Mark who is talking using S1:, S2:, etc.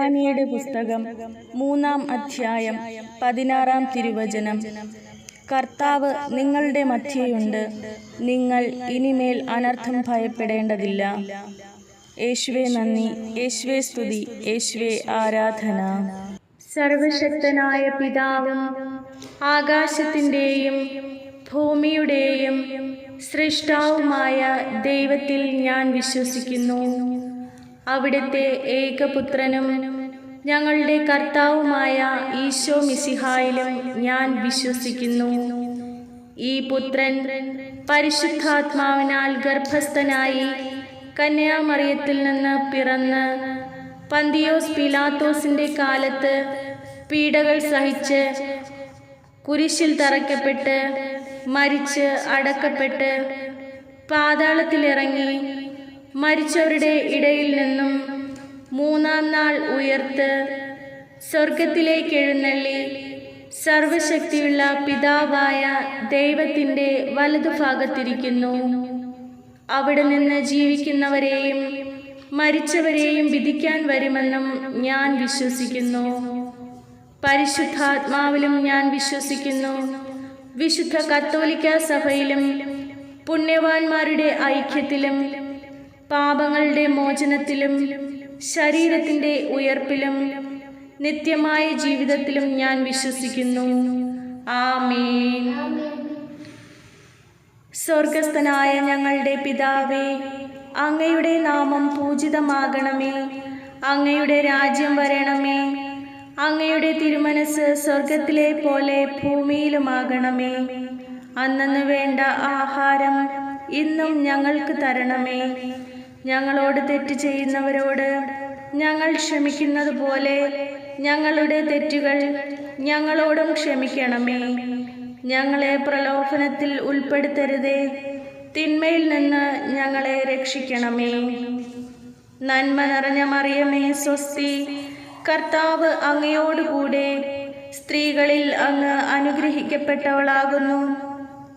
S1: യുടെ പുസ്തകം മൂന്നാം അധ്യായം പതിനാറാം തിരുവചനം. കർത്താവ് നിങ്ങളുടെ മധ്യയുണ്ട്. നിങ്ങൾ ഇനിമേൽ അനർത്ഥം ഭയപ്പെടേണ്ടതില്ല. യേശുവേ നന്ദി. യേശുവേ സ്തുതി. യേശുവേ ആരാധന. സർവശക്തനായ പിതാവും ആകാശത്തിന്റെയും ഭൂമിയുടെയും സൃഷ്ടാവുമായ ദൈവത്തിൽ ഞാൻ വിശ്വസിക്കുന്നു. അവിടുത്തെ ഏകപുത്രനും ഞങ്ങളുടെ കർത്താവുമായ ഈശോ മിസിഹായിലും ഞാൻ വിശ്വസിക്കുന്നു. ഈ പുത്രൻ പരിശുദ്ധാത്മാവിനാൽ ഗർഭസ്ഥനായി കന്യാമറിയത്തിൽ നിന്ന് പിറന്ന് പന്തിയോസ് പിലാത്തോസിന്റെ കാലത്ത് പീഡകൾ സഹിച്ച് കുരിശിൽ തറയ്ക്കപ്പെട്ട് മരിച്ച് അടക്കപ്പെട്ട് പാതാളത്തിലിറങ്ങി മരിച്ചവരുടെ ഇടയിൽ നിന്നും മൂന്നാം നാൾ ഉയർത്ത് സ്വർഗത്തിലേക്ക് എഴുന്നള്ളി സർവശക്തിയുള്ള പിതാവായ ദൈവത്തിന്റെ വലതുഭാഗത്തിരിക്കുന്നു അവിടെ നിന്ന് ജീവിക്കുന്നവരെയും മരിച്ചവരെയും വിധിക്കാൻ വരുമെന്നും ഞാൻ വിശ്വസിക്കുന്നു. പരിശുദ്ധാത്മാവിലും ഞാൻ വിശ്വസിക്കുന്നു. വിശുദ്ധ കത്തോലിക്ക സഭയിലും പുണ്യവാന്മാരുടെ ഐക്യത്തിലും പാപങ്ങളുടെ മോചനത്തിലും ശരീരത്തിന്റെ ഉയർപ്പിലും നിത്യമായ ജീവിതത്തിലും ഞാൻ വിശ്വസിക്കുന്നു. ആമേൻ. സ്വർഗസ്ഥനായ ഞങ്ങളുടെ പിതാവേ അങ്ങയുടെ നാമം പൂജിതമാകണമേ. അങ്ങയുടെ രാജ്യം വരണമേ. അങ്ങയുടെ തിരുമനസ് സ്വർഗത്തിലെ പോലെ ഭൂമിയിലുമാകണമേ. അന്നു വേണ്ട ആഹാരം ഇന്നും ഞങ്ങൾക്ക് തരണമേ. ഞങ്ങളോട് തെറ്റ് ചെയ്യുന്നവരോട് ഞങ്ങൾ ക്ഷമിക്കുന്നത് പോലെ ഞങ്ങളുടെ തെറ്റുകൾ ഞങ്ങളോടും ക്ഷമിക്കണമേ. ഞങ്ങളെ പ്രലോഭനത്തിൽ ഉൾപ്പെടുത്തരുതേ. തിന്മയിൽ നിന്ന് ഞങ്ങളെ രക്ഷിക്കണമേ. നന്മ നിറഞ്ഞ മറിയമേ സ്വസ്തി. കർത്താവ് അങ്ങയോടുകൂടെ സ്ത്രീകളിൽ അങ്ങ് അനുഗ്രഹിക്കപ്പെട്ടവളാകുന്നു.